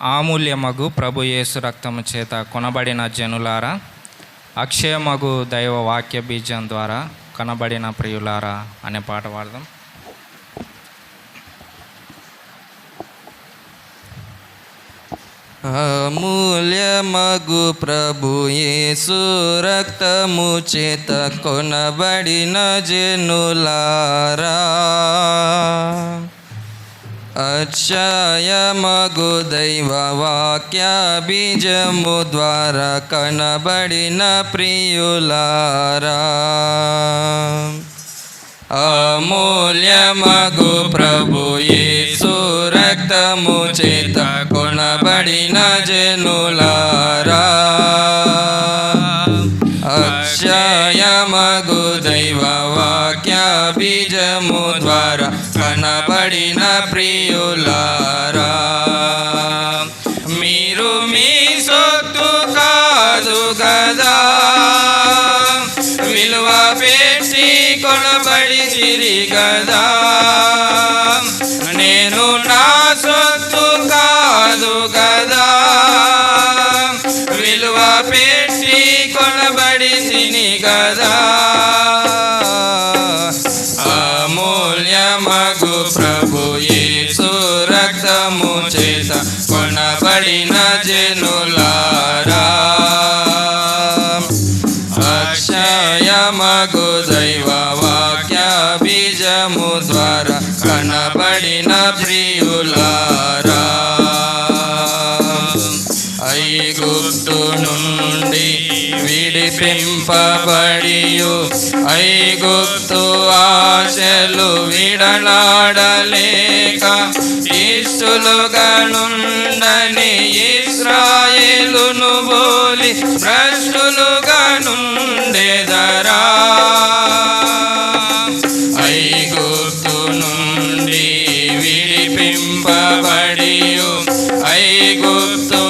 ఆమూల్యమగు ప్రభు యేసు రక్తము చేత కొనబడిన జనులారా అక్షయమగు దైవ వాక్య బీజం ద్వారా కనబడిన ప్రియులారా అనే పాట పాడదాం. అమూల్యమగు ప్రభు యేసు రక్తము చేత కొనబడిన జనులారా అక్షయమగు దైవ వాక్య బీజము ద్వారా కనబడిన ప్రియులారా. అమూల్యమగు ప్రభు యేసు రక్తము చేత కొనబడిన జనులారా. అక్షయమగు దైవ వాక్య బీజము ద్వారా కనబడిన ప్రియులారా మీరు మీ సొత్తు కాదు కదా. విలువ పెట్టి కొనబడి తిరిగదా నేను నా సొత్తు కాదు కదా. విలువ పెట్టి కొనబడి తిని కదా. అక్షయమగు దైవ వాక్య బీజము ద్వారా కనబడిన ప్రియులారా ఐగుప్తు నుండి విడిపింపబడియు ఐగుప్తు ఆశలు విడనాడలేక ఇస్తులుగా నుండని ఇస్రాయేలును బోలి భ్రష్టులుగా విడిపింపబడియు ఐగుప్తు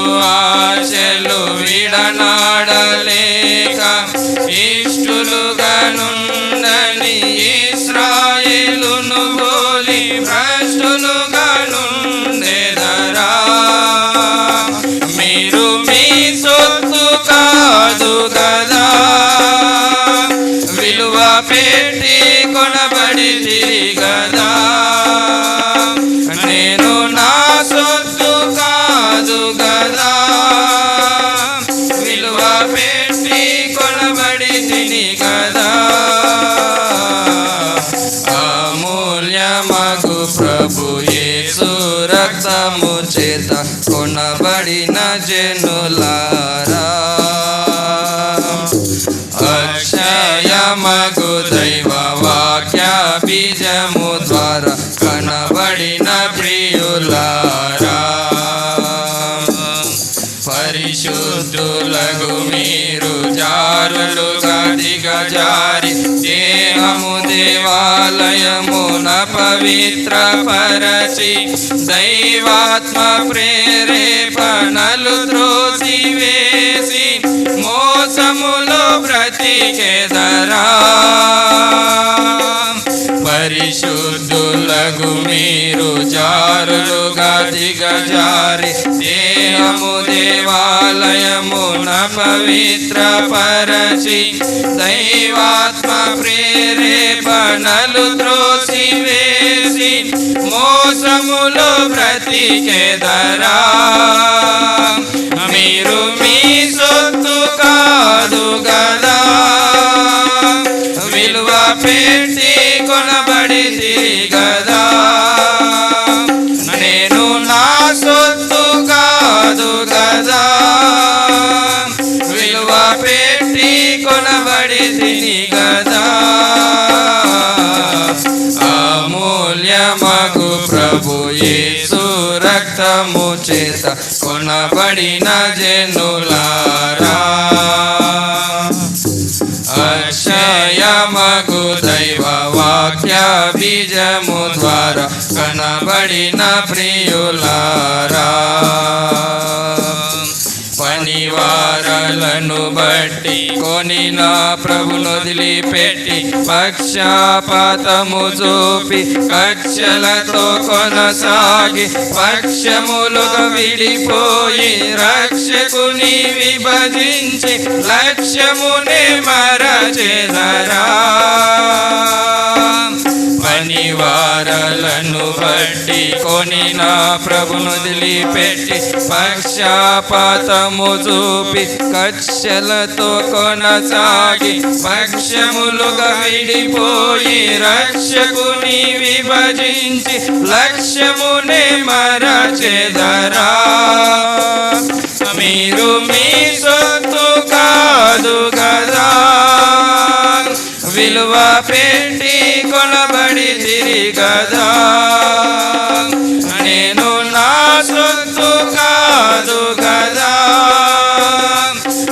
కొనబడిన అక్షయమగు దైవ వాక్య బీజము ద్వారా కనబడిన ప్రియులారా. పరిశుద్ధులగు మీరు జారులుగా దిగజారి దేహము దేవాలయమున పవిత్ర పరచి దైవాత్మ ప్రేరేపణలు త్రోసి వేసి మోసములో బ్రతికెదరా పరిశుద్ధులగు మీరు జారులుగా దిగజారి దేహము దేవాలయమున పవిత్ర పరచి దైవాత్మ ప్రేరే బణలు త్రోసి వేసి మోసములో బ్రతికెదరా మీరు మీ సొత్తు కాదు గదా. విలువ పెట్టి కొనబడి తిరిగదా కొనబడిన జనులారా. అక్షయమగు దైవ వాక్య బీజము ద్వారా కనబడిన ప్రియులారా. బట్టి నా ప్రభును వదిలిపెట్టి పక్షపాతము చూపి కక్షలతో కొనసాగి పక్షములుగా విడిపోయి రక్షకుని విభజించి లక్ష్యమునే మరచెదరా. నివారలను బట్టి కొనిన ప్రభును వదిలిపెట్టి పక్షపాతము చూపి కక్షలతో కొనసాగి పక్షములుగా విడిపోయి రక్షకుని విభజించి లక్ష్యమునే మరచెదరా. మీరు కొనబడి తిరిగదా? నేను నా సొత్తు కాదు కదా?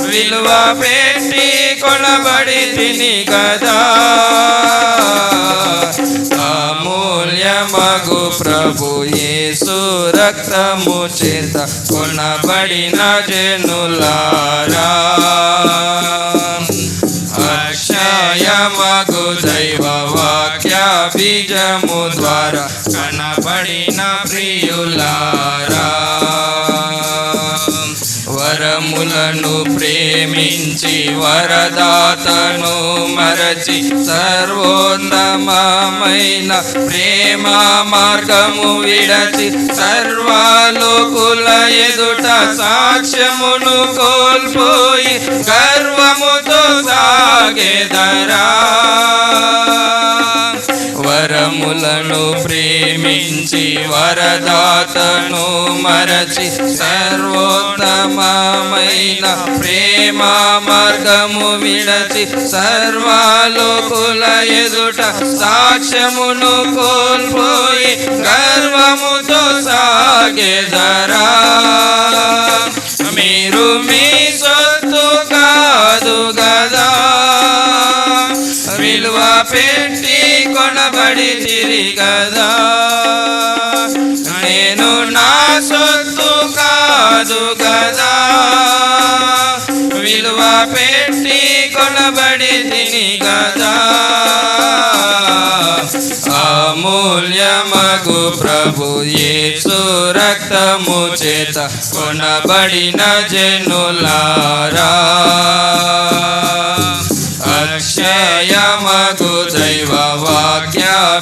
విలువ పెట్టి కొనబడి తిని కదా? అమూల్యమగు ప్రభు యేసు రక్తము చేత కొనబడిన జనులారా. బీజము ద్వారా కనబడిన ప్రియులారా. వరములను ప్రేమించి వరదాతను మరచి సర్వోన్నమైన ప్రేమ మార్గము విడచి సర్వాలోకుల ఎదుట సాక్ష్యమును కోల్పోయి గర్వముతో సాగేదరా వరములను ప్రేమించి వరదాతను మరచి సర్వోత్తమైన ప్రేమ మార్గము విడచి సర్వాలోకుల ఎదుట సాక్ష్యమును కోల్పోయి గర్వముతో సాగెదరా మీరు మీ సొత్తు కాదు గదా. పెట్టి కొనబడి తిరిగదా నేను నా సొత్తు కాదు కదా. విలువ పెట్టి కొనబడి తిని కదా. అమూల్యమగు ప్రభు యేసు రక్తము చేత కొనబడిన జనులారా. అక్షయమగు దైవ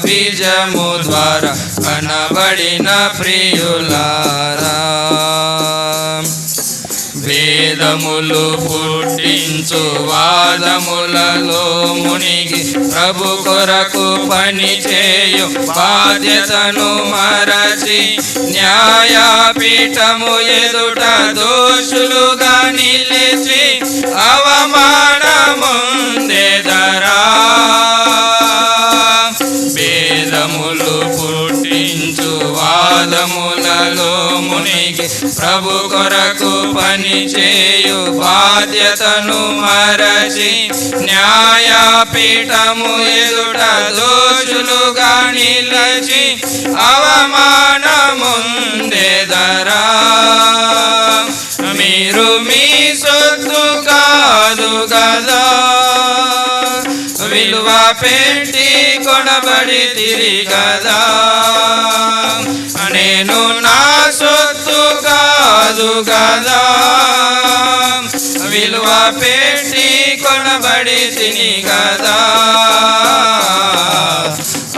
బీజము ద్వారా కనబడిన ప్రియులారా వేదములు పుట్టించు వాదములలో మునిగి ప్రభు కొరకు పని చేయు బాధ్యతను మరచి న్యాయపీఠము ఎదుట దోషులుగా నిలిచి అవమానముందెదరా ప్రభు కొరకు పని చేయు బాధ్యతను మరచి న్యాయపీఠము ఎదుట దోషులుగా నిలచి అవమానముందెదరా మీరు మీ సొత్తు కాదు గదా విలువ పెట్టి కొనబడి తిరిగదా. నేను నా సొత్తు కాదు కదా. విలువ పెట్టి కొనబడి తిని కదా.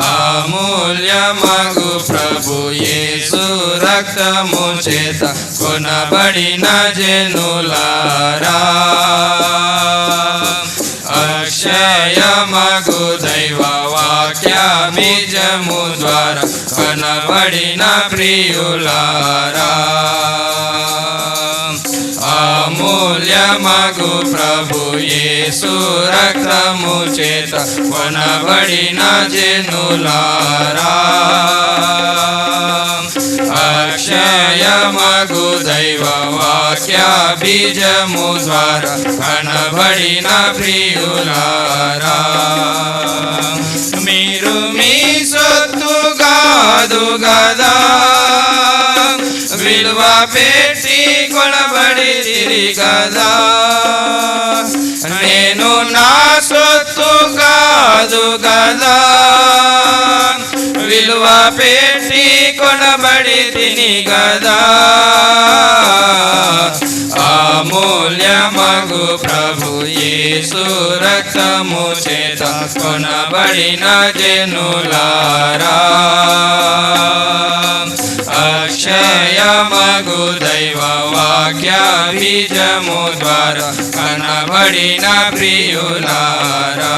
అమూల్యమగు ప్రభు యేసు రక్తము చేత కొనబడిన జనులారా. అక్షయమగు దైవ వాక్య ద్వారా ద్వారా కనబడిన ప్రియులారా అమూల్యమగు ప్రభు యేసు రక్తము చేత కొనబడిన జనులారా అక్షయమగు దైవ వాక్య బీజము ద్వారా కనబడిన ప్రియులారా కాదు గదా. విలువ పెట్టి కొనబడి తిరిగదా నేను నా సొత్తు కాదు గదా. విలువ పెట్టి కొనబడి తిని గదా. मूल्य मगो प्रभुये सुरतमुचेन बि न जनुलारा अक्षय मगोदैववाज्ञा विजमुद्वारा कनभडिना प्रियुलारा